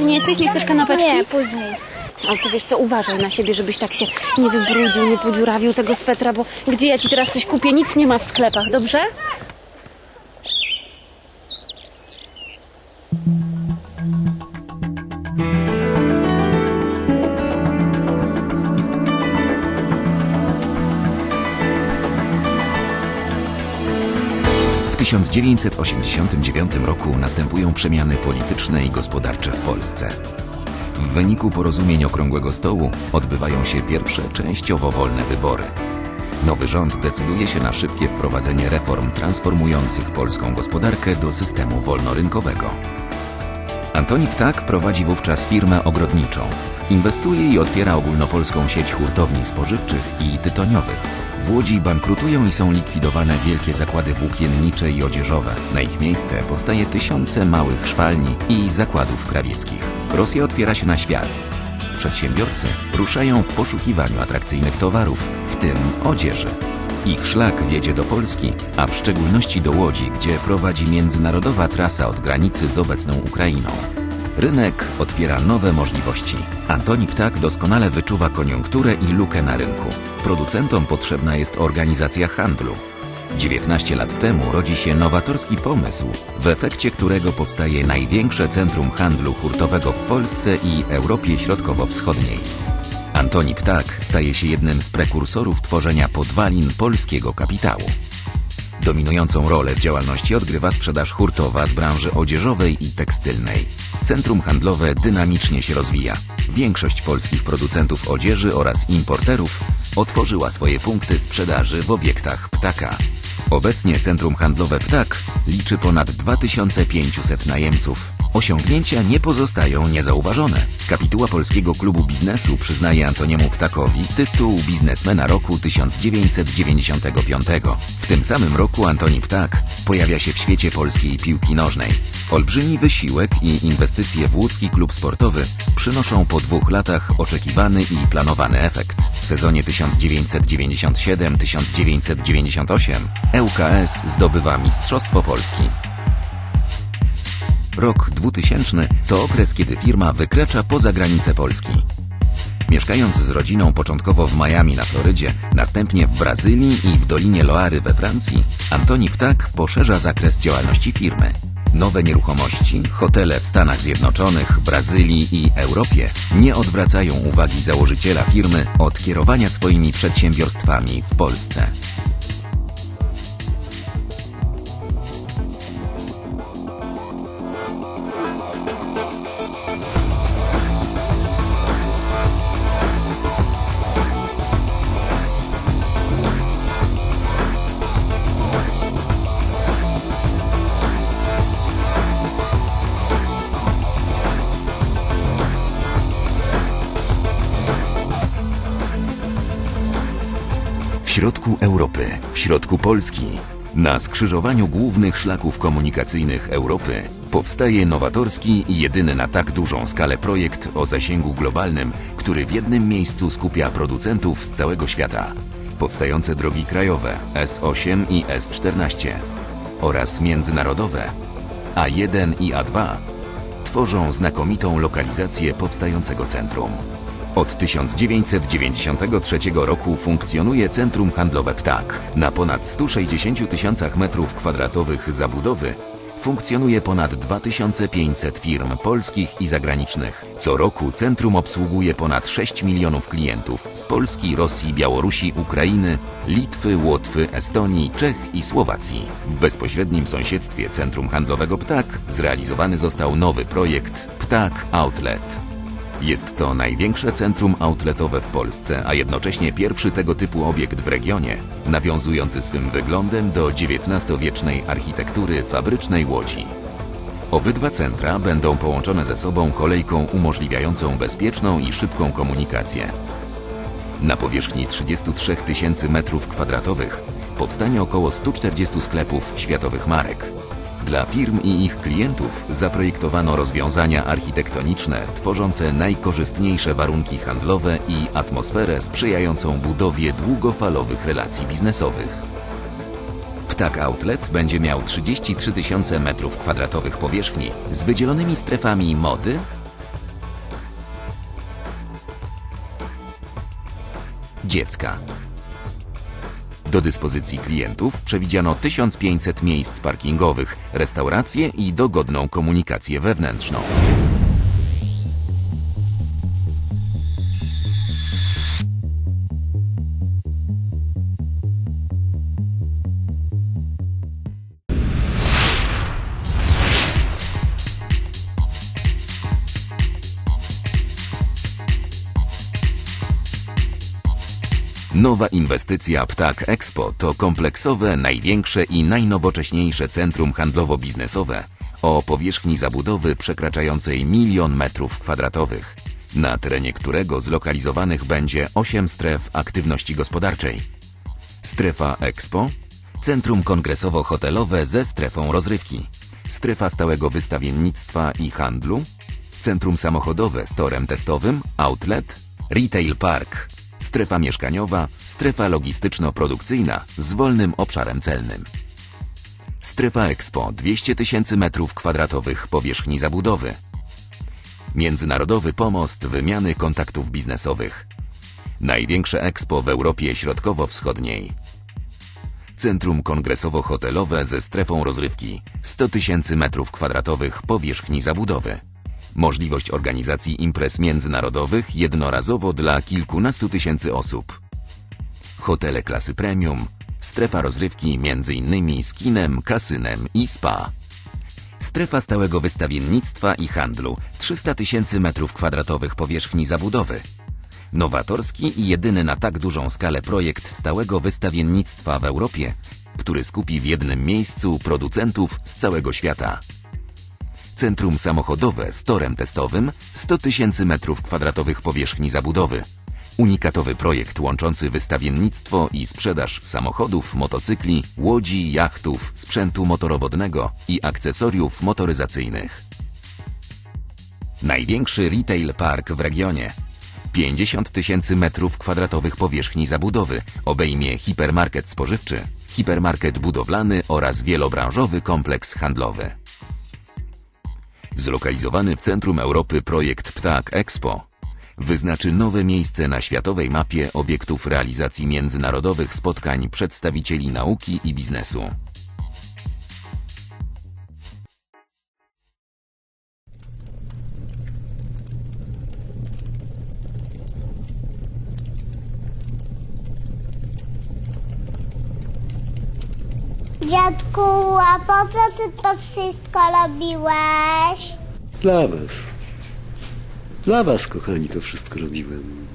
Ty nie jesteś? Nie chcesz kanapeczki? Nie, później. Ale ty wiesz co, uważaj na siebie, żebyś tak się nie wybrudził, nie podziurawił tego swetra, bo gdzie ja ci teraz coś kupię, nic nie ma w sklepach, dobrze? 1989 roku następują przemiany polityczne i gospodarcze w Polsce. W wyniku porozumień Okrągłego Stołu odbywają się pierwsze częściowo wolne wybory. Nowy rząd decyduje się na szybkie wprowadzenie reform transformujących polską gospodarkę do systemu wolnorynkowego. Antoni Ptak prowadzi wówczas firmę ogrodniczą. Inwestuje i otwiera ogólnopolską sieć hurtowni spożywczych i tytoniowych. W Łodzi bankrutują i są likwidowane wielkie zakłady włókiennicze i odzieżowe. Na ich miejsce powstaje tysiące małych szwalni i zakładów krawieckich. Rosja otwiera się na świat. Przedsiębiorcy ruszają w poszukiwaniu atrakcyjnych towarów, w tym odzieży. Ich szlak wiedzie do Polski, a w szczególności do Łodzi, gdzie prowadzi międzynarodowa trasa od granicy z obecną Ukrainą. Rynek otwiera nowe możliwości. Antoni Ptak doskonale wyczuwa koniunkturę i lukę na rynku. Producentom potrzebna jest organizacja handlu. 19 lat temu rodzi się nowatorski pomysł, w efekcie którego powstaje największe centrum handlu hurtowego w Polsce i Europie Środkowo-Wschodniej. Antoni Ptak staje się jednym z prekursorów tworzenia podwalin polskiego kapitału. Dominującą rolę w działalności odgrywa sprzedaż hurtowa z branży odzieżowej i tekstylnej. Centrum handlowe dynamicznie się rozwija. Większość polskich producentów odzieży oraz importerów otworzyła swoje punkty sprzedaży w obiektach Ptaka. Obecnie Centrum Handlowe Ptak liczy ponad 2500 najemców. Osiągnięcia nie pozostają niezauważone. Kapituła Polskiego Klubu Biznesu przyznaje Antoniemu Ptakowi tytuł Biznesmena Roku 1995. W tym samym roku Antoni Ptak pojawia się w świecie polskiej piłki nożnej. Olbrzymi wysiłek i inwestycje w łódzki klub sportowy przynoszą po dwóch latach oczekiwany i planowany efekt. W sezonie 1997-1998 ŁKS zdobywa Mistrzostwo Polski. Rok 2000 to okres, kiedy firma wykracza poza granice Polski. Mieszkając z rodziną początkowo w Miami na Florydzie, następnie w Brazylii i w Dolinie Loary we Francji, Antoni Ptak poszerza zakres działalności firmy. Nowe nieruchomości, hotele w Stanach Zjednoczonych, Brazylii i Europie nie odwracają uwagi założyciela firmy od kierowania swoimi przedsiębiorstwami w Polsce. Środku Europy, w środku Polski, na skrzyżowaniu głównych szlaków komunikacyjnych Europy powstaje nowatorski i jedyny na tak dużą skalę projekt o zasięgu globalnym, który w jednym miejscu skupia producentów z całego świata. Powstające drogi krajowe S8 i S14 oraz międzynarodowe A1 i A2 tworzą znakomitą lokalizację powstającego centrum. Od 1993 roku funkcjonuje Centrum Handlowe Ptak. Na ponad 160 tysiącach metrów kwadratowych zabudowy funkcjonuje ponad 2500 firm polskich i zagranicznych. Co roku centrum obsługuje ponad 6 milionów klientów z Polski, Rosji, Białorusi, Ukrainy, Litwy, Łotwy, Estonii, Czech i Słowacji. W bezpośrednim sąsiedztwie Centrum Handlowego Ptak zrealizowany został nowy projekt Ptak Outlet. Jest to największe centrum outletowe w Polsce, a jednocześnie pierwszy tego typu obiekt w regionie, nawiązujący swym wyglądem do XIX-wiecznej architektury fabrycznej Łodzi. Obydwa centra będą połączone ze sobą kolejką umożliwiającą bezpieczną i szybką komunikację. Na powierzchni 33 tysięcy metrów kwadratowych powstanie około 140 sklepów światowych marek. Dla firm i ich klientów zaprojektowano rozwiązania architektoniczne tworzące najkorzystniejsze warunki handlowe i atmosferę sprzyjającą budowie długofalowych relacji biznesowych. Ptak Outlet będzie miał 33 tysiące m2 powierzchni z wydzielonymi strefami mody, dziecka, do dyspozycji klientów przewidziano 1500 miejsc parkingowych, restauracje i dogodną komunikację wewnętrzną. Nowa inwestycja Ptak Expo to kompleksowe, największe i najnowocześniejsze centrum handlowo-biznesowe o powierzchni zabudowy przekraczającej milion metrów kwadratowych, na terenie którego zlokalizowanych będzie 8 stref aktywności gospodarczej. Strefa Expo, centrum kongresowo-hotelowe ze strefą rozrywki, strefa stałego wystawiennictwa i handlu, centrum samochodowe z torem testowym, outlet, retail park, strefa mieszkaniowa, strefa logistyczno-produkcyjna z wolnym obszarem celnym. Strefa Expo 200 tysięcy metrów kwadratowych powierzchni zabudowy. Międzynarodowy pomost wymiany kontaktów biznesowych. Największe Expo w Europie Środkowo-Wschodniej. Centrum kongresowo-hotelowe ze strefą rozrywki 100 tysięcy metrów kwadratowych powierzchni zabudowy. Możliwość organizacji imprez międzynarodowych jednorazowo dla kilkunastu tysięcy osób. Hotele klasy premium, strefa rozrywki m.in. z kinem, kasynem i spa. Strefa stałego wystawiennictwa i handlu 300 tysięcy metrów kwadratowych powierzchni zabudowy. Nowatorski i jedyny na tak dużą skalę projekt stałego wystawiennictwa w Europie, który skupi w jednym miejscu producentów z całego świata. Centrum samochodowe z torem testowym 100 tysięcy metrów kwadratowych powierzchni zabudowy. Unikatowy projekt łączący wystawiennictwo i sprzedaż samochodów, motocykli, łodzi, jachtów, sprzętu motorowodnego i akcesoriów motoryzacyjnych. Największy retail park w regionie. 50 tysięcy metrów kwadratowych powierzchni zabudowy obejmie hipermarket spożywczy, hipermarket budowlany oraz wielobranżowy kompleks handlowy. Zlokalizowany w centrum Europy projekt Ptak Expo wyznaczy nowe miejsce na światowej mapie obiektów realizacji międzynarodowych spotkań przedstawicieli nauki i biznesu. Dziadku, a po co ty to wszystko robiłeś? Dla was. Dla was, kochani, to wszystko robiłem.